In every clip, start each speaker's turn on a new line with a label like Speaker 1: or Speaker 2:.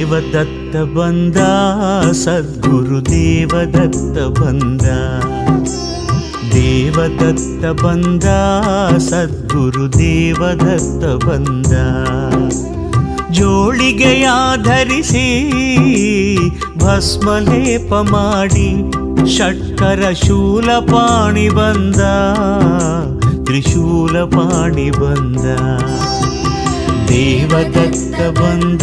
Speaker 1: ದೇವದತ್ತ ಬಂದ, ಸದ್ಗುರು ದೇವದತ್ತ ಬಂದ. ದೇವದತ್ತ ಬಂದ, ಸದ್ಗುರು ದೇವದತ್ತ ಬಂದ. ಜೋಳಿಗೆಯ ಧರಿಸಿ ಭಸ್ಮಲೇಪ ಮಾಡಿ, ಷಟ್ಕರ ಶೂಲಪಾಣಿ ಬಂದ, ತ್ರಿಶೂಲಪಾಣಿ ಬಂದ. ದೇವದತ್ತ ಬಂದ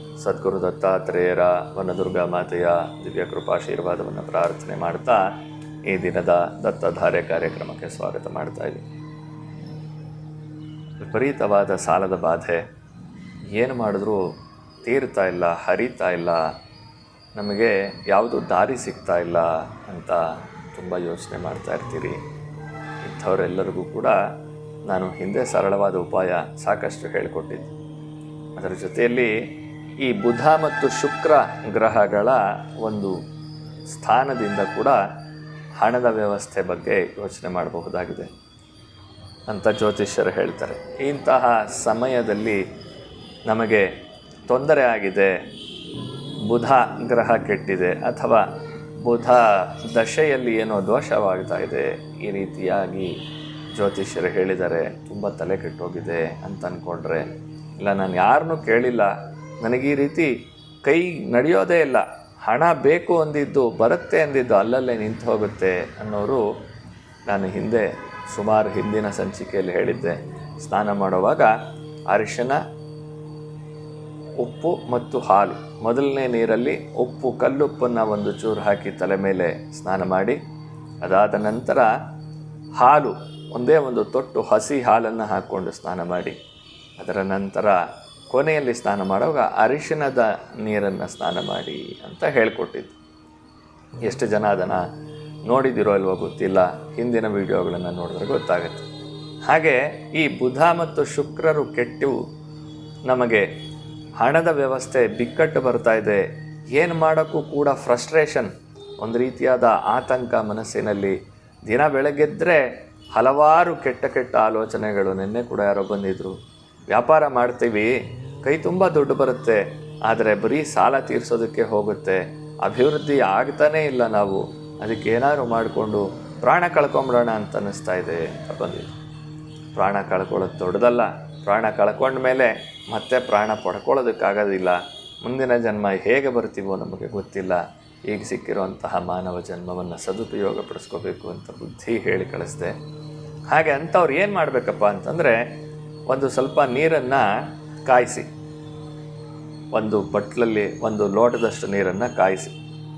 Speaker 2: ಸದ್ಗುರು ದತ್ತಾತ್ರೇಯರ ವನದುರ್ಗಾ ಮಾತೆಯ ದಿವ್ಯ ಕೃಪಾಶೀರ್ವಾದವನ್ನು ಪ್ರಾರ್ಥನೆ ಮಾಡ್ತಾ ಈ ದಿನದ ದತ್ತಧಾರೆ ಕಾರ್ಯಕ್ರಮಕ್ಕೆ ಸ್ವಾಗತ ಮಾಡ್ತಾ ಇದ್ದೀನಿ. ವಿಪರೀತವಾದ ಸಾಲದ ಬಾಧೆ. ಏನು ಮಾಡಿದ್ರೂ ತೀರ್ತಾ ಇಲ್ಲ, ಹರಿತಾ ಇಲ್ಲ, ನಮಗೆ ಯಾವುದು ದಾರಿ ಸಿಗ್ತಾ ಇಲ್ಲ ಅಂತ ತುಂಬ ಯೋಚನೆ ಮಾಡ್ತಾ ಇರ್ತೀರಿ. ಇಂಥವರೆಲ್ಲರಿಗೂ ಕೂಡ ನಾನು ಹಿಂದೆ ಸರಳವಾದ ಉಪಾಯ ಸಾಕಷ್ಟು ಹೇಳಿಕೊಟ್ಟಿದ್ದೆ. ಅದರ ಜೊತೆಯಲ್ಲಿ ಈ ಬುಧ ಮತ್ತು ಶುಕ್ರ ಗ್ರಹಗಳ ಒಂದು ಸ್ಥಾನದಿಂದ ಕೂಡ ಹಣದ ವ್ಯವಸ್ಥೆ ಬಗ್ಗೆ ಯೋಚನೆ ಮಾಡಬಹುದಾಗಿದೆ ಅಂತ ಜ್ಯೋತಿಷ್ಯರು ಹೇಳ್ತಾರೆ. ಇಂತಹ ಸಮಯದಲ್ಲಿ ನಮಗೆ ತೊಂದರೆ ಆಗಿದೆ, ಬುಧ ಗ್ರಹ ಕೆಟ್ಟಿದೆ ಅಥವಾ ಬುಧ ದಶೆಯಲ್ಲಿ ಏನೋ ದೋಷವಾಗ್ತಾ ಇದೆ, ಈ ರೀತಿಯಾಗಿ ಜ್ಯೋತಿಷ್ಯರು ಹೇಳಿದ್ದಾರೆ ತುಂಬ ತಲೆ ಕೆಟ್ಟೋಗಿದೆ ಅಂತ ಅಂದ್ಕೊಂಡ್ರೆ ಇಲ್ಲ, ನಾನು ಯಾರನ್ನೂ ಕೇಳಿಲ್ಲ ನನಗೆ ಈ ರೀತಿ ಕೈ ನಡೆಯೋದೇ ಇಲ್ಲ. ಹಣ ಬೇಕು ಅಂದಿದ್ದು, ಬರುತ್ತೆ ಅಂದಿದ್ದು ಅಲ್ಲಲ್ಲೇ ನಿಂತು ಹೋಗುತ್ತೆ ಅನ್ನೋರು ನಾನು ಹಿಂದೆ ಸುಮಾರು ಹಿಂದಿನ ಸಂಚಿಕೆಯಲ್ಲಿ ಹೇಳಿದ್ದೆ. ಸ್ನಾನ ಮಾಡುವಾಗ ಅರಿಶಿನ, ಉಪ್ಪು ಮತ್ತು ಹಾಲು. ಮೊದಲನೇ ನೀರಲ್ಲಿ ಉಪ್ಪು, ಕಲ್ಲುಪ್ಪನ್ನು ಒಂದು ಚೂರು ಹಾಕಿ ತಲೆ ಮೇಲೆ ಸ್ನಾನ ಮಾಡಿ, ಅದಾದ ನಂತರ ಹಾಲು, ಒಂದೇ ಒಂದು ತೊಟ್ಟು ಹಸಿ ಹಾಲನ್ನು ಹಾಕ್ಕೊಂಡು ಸ್ನಾನ ಮಾಡಿ. ಅದರ ನಂತರ ಕೊನೆಯಲ್ಲಿ ಸ್ನಾನ ಮಾಡುವಾಗ ಅರಿಶಿಣದ ನೀರನ್ನು ಸ್ನಾನ ಮಾಡಿ ಅಂತ ಹೇಳಿಕೊಟ್ಟಿದ್ದು. ಎಷ್ಟು ಜನ ಅದನ್ನು ನೋಡಿದಿರೋ ಅಲ್ವೋ ಗೊತ್ತಿಲ್ಲ. ಹಿಂದಿನ ವಿಡಿಯೋಗಳನ್ನು ನೋಡಿದ್ರೆ ಗೊತ್ತಾಗುತ್ತೆ. ಹಾಗೆ ಈ ಬುಧ ಮತ್ತು ಶುಕ್ರರು ಕೆಟ್ಟು ನಮಗೆ ಹಣದ ವ್ಯವಸ್ಥೆ ಬಿಕ್ಕಟ್ಟು ಬರ್ತಾ ಇದೆ. ಏನು ಮಾಡೋಕ್ಕೂ ಕೂಡ ಫ್ರಸ್ಟ್ರೇಷನ್, ಒಂದು ರೀತಿಯಾದ ಆತಂಕ ಮನಸ್ಸಿನಲ್ಲಿ ದಿನ ಬೆಳಗ್ಗೆದ್ದರೆ ಹಲವಾರು ಕೆಟ್ಟ ಕೆಟ್ಟ ಆಲೋಚನೆಗಳು ನಿನ್ನೆ ಕೂಡ ಯಾರೋ ಬಂದಿದ್ದರು ವ್ಯಾಪಾರ ಮಾಡ್ತೀವಿ ಕೈ ತುಂಬ ದುಡ್ಡು ಬರುತ್ತೆ, ಆದರೆ ಬರೀ ಸಾಲ ತೀರಿಸೋದಕ್ಕೆ ಹೋಗುತ್ತೆ. ಅಭಿವೃದ್ಧಿ ಆಗ್ತಾನೇ ಇಲ್ಲ ನಾವು. ಅದಕ್ಕೆ ಏನಾದರೂ ಮಾಡಿಕೊಂಡು ಪ್ರಾಣ ಕಳ್ಕೊಂಬಿಡೋಣ ಅಂತ ಅನ್ನಿಸ್ತಾ ಇದೆ ಅಂತ ಬಂದಿದ್ದು ಪ್ರಾಣ ಕಳ್ಕೊಳ್ಳೋದು ದೊಡ್ಡದಲ್ಲ. ಪ್ರಾಣ ಕಳ್ಕೊಂಡ ಮೇಲೆ ಮತ್ತೆ ಪ್ರಾಣ ಪಡ್ಕೊಳ್ಳೋದಕ್ಕಾಗೋದಿಲ್ಲ ಮುಂದಿನ ಜನ್ಮ ಹೇಗೆ ಬರ್ತೀವೋ ನಮಗೆ ಗೊತ್ತಿಲ್ಲ. ಈಗ ಸಿಕ್ಕಿರುವಂತಹ ಮಾನವ ಜನ್ಮವನ್ನು ಸದುಪಯೋಗ ಪಡಿಸ್ಕೋಬೇಕು ಅಂತ ಬುದ್ಧಿ ಹೇಳಿ ಕಳಿಸ್ದೆ. ಹಾಗೆ ಅಂಥವ್ರು ಏನು ಮಾಡಬೇಕಪ್ಪ ಅಂತಂದರೆ, ಒಂದು ಸ್ವಲ್ಪ ನೀರನ್ನು ಕಾಯಿಸಿ. ಒಂದು ಬಟ್ಲಲ್ಲಿ ಒಂದು ಲೋಟದಷ್ಟು ನೀರನ್ನು ಕಾಯಿಸಿ.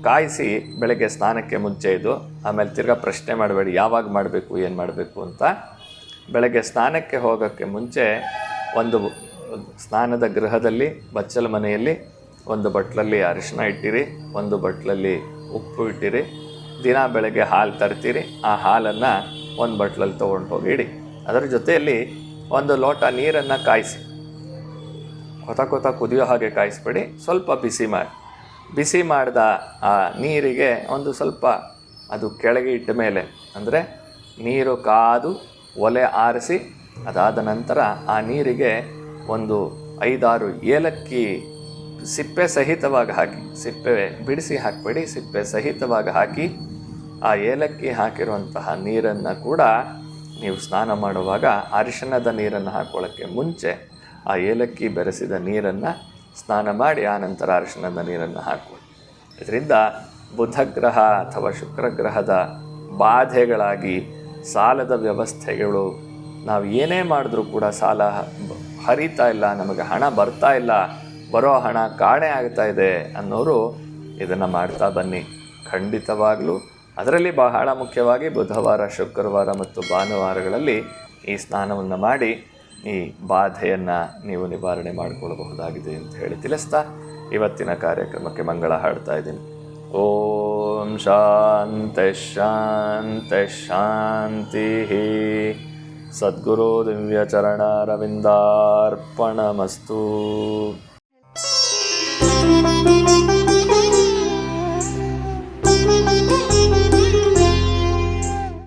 Speaker 2: ಕಾಯಿಸಿ ಬೆಳಗ್ಗೆ ಸ್ನಾನಕ್ಕೆ ಮುಂಚೆ ಇದು ಆಮೇಲೆ ತಿರ್ಗಾ ಪ್ರಶ್ನೆ ಮಾಡಬೇಡಿ, ಯಾವಾಗ ಮಾಡಬೇಕು, ಏನು ಮಾಡಬೇಕು ಅಂತ. ಬೆಳಗ್ಗೆ ಸ್ನಾನಕ್ಕೆ ಹೋಗೋಕ್ಕೆ ಮುಂಚೆ ಒಂದು ಸ್ನಾನದ ಗೃಹದಲ್ಲಿ, ಬಚ್ಚಲ ಮನೆಯಲ್ಲಿ ಒಂದು ಬಟ್ಲಲ್ಲಿ ಅರಿಶಿನ ಇಟ್ಟಿರಿ, ಒಂದು ಬಟ್ಲಲ್ಲಿ ಉಪ್ಪು ಇಟ್ಟಿರಿ, ದಿನ ಬೆಳಗ್ಗೆ ಹಾಲು ತರ್ತೀರಿ, ಆ ಹಾಲನ್ನು ಒಂದು ಬಟ್ಲಲ್ಲಿ ತೊಗೊಂಡು ಹೋಗಿ ಇಡಿ ಅದರ ಜೊತೆಯಲ್ಲಿ ಒಂದು ಲೋಟ ನೀರನ್ನು ಕಾಯಿಸಿ. ಕೊತ ಕೊತ ಕುದಿಯೋ ಹಾಗೆ ಕಾಯಿಸ್ಬೇಡಿ. ಸ್ವಲ್ಪ ಬಿಸಿ ಮಾಡಿ. ಬಿಸಿ ಮಾಡಿದ ಆ ನೀರಿಗೆ ಒಂದು ಸ್ವಲ್ಪ ಅದು ಕೆಳಗೆ ಇಟ್ಟ ಮೇಲೆ, ಅಂದರೆ ನೀರು ಕಾದು ಒಲೆ ಆರಿಸಿ, ಅದಾದ ನಂತರ ಆ ನೀರಿಗೆ ಒಂದು ಐದಾರು ಏಲಕ್ಕಿ ಸಿಪ್ಪೆ ಸಹಿತವಾಗಿ ಹಾಕಿ, ಸಿಪ್ಪೆ ಬಿಡಿಸಿ ಹಾಕಬೇಡಿ, ಸಿಪ್ಪೆ ಸಹಿತವಾಗಿ ಹಾಕಿ, ಆ ಏಲಕ್ಕಿ ಹಾಕಿರುವಂತಹ ನೀರನ್ನು ಕೂಡ ನೀವು ಸ್ನಾನ ಮಾಡುವಾಗ ಅರಿಶಿಣದ ನೀರನ್ನು ಹಾಕೊಳ್ಳೋಕ್ಕೆ ಮುಂಚೆ ಆ ಏಲಕ್ಕಿ ಬೆರೆಸಿದ ನೀರನ್ನು ಸ್ನಾನ ಮಾಡಿ ಆ ನಂತರ ಅರಿಶಿಣದ ನೀರನ್ನು ಹಾಕುವುದು. ಇದರಿಂದ ಬುಧಗ್ರಹ ಅಥವಾ ಶುಕ್ರಗ್ರಹದ ಬಾಧೆಗಳಾಗಿ ಸಾಲದ ವ್ಯವಸ್ಥೆಗಳು, ನಾವು ಏನೇ ಮಾಡಿದ್ರೂ ಕೂಡ ಸಾಲ ಹರಿತಾ ಇಲ್ಲ, ನಮಗೆ ಹಣ ಬರ್ತಾ ಇಲ್ಲ, ಬರೋ ಹಣ ಕಾಣೆ ಆಗ್ತಾ ಇದೆ ಅನ್ನೋರು ಇದನ್ನು ಮಾಡ್ತಾ ಬನ್ನಿ. ಖಂಡಿತವಾಗಲೂ ಅದರಲ್ಲಿ ಬಹಳ ಮುಖ್ಯವಾಗಿ ಬುಧವಾರ, ಶುಕ್ರವಾರ ಮತ್ತು ಭಾನುವಾರಗಳಲ್ಲಿ ಈ ಸ್ನಾನವನ್ನು ಮಾಡಿ ಈ ಬಾಧೆಯನ್ನು ನೀವು ನಿವಾರಣೆ ಮಾಡಿಕೊಳ್ಳಬಹುದಾಗಿದೆ ಅಂತ ಹೇಳಿ ತಿಳಿಸ್ತಾ ಇವತ್ತಿನ ಕಾರ್ಯಕ್ರಮಕ್ಕೆ ಮಂಗಳ ಹಾಡ್ತಾ ಇದ್ದೀನಿ. ಓಂ ಶಾಂತೆ ಶಾಂತೆ ಶಾಂತಿ ಸದ್ಗುರು ದಿವ್ಯಚರಣಾರವಿಂದಾರ್ಪಣಮಸ್ತು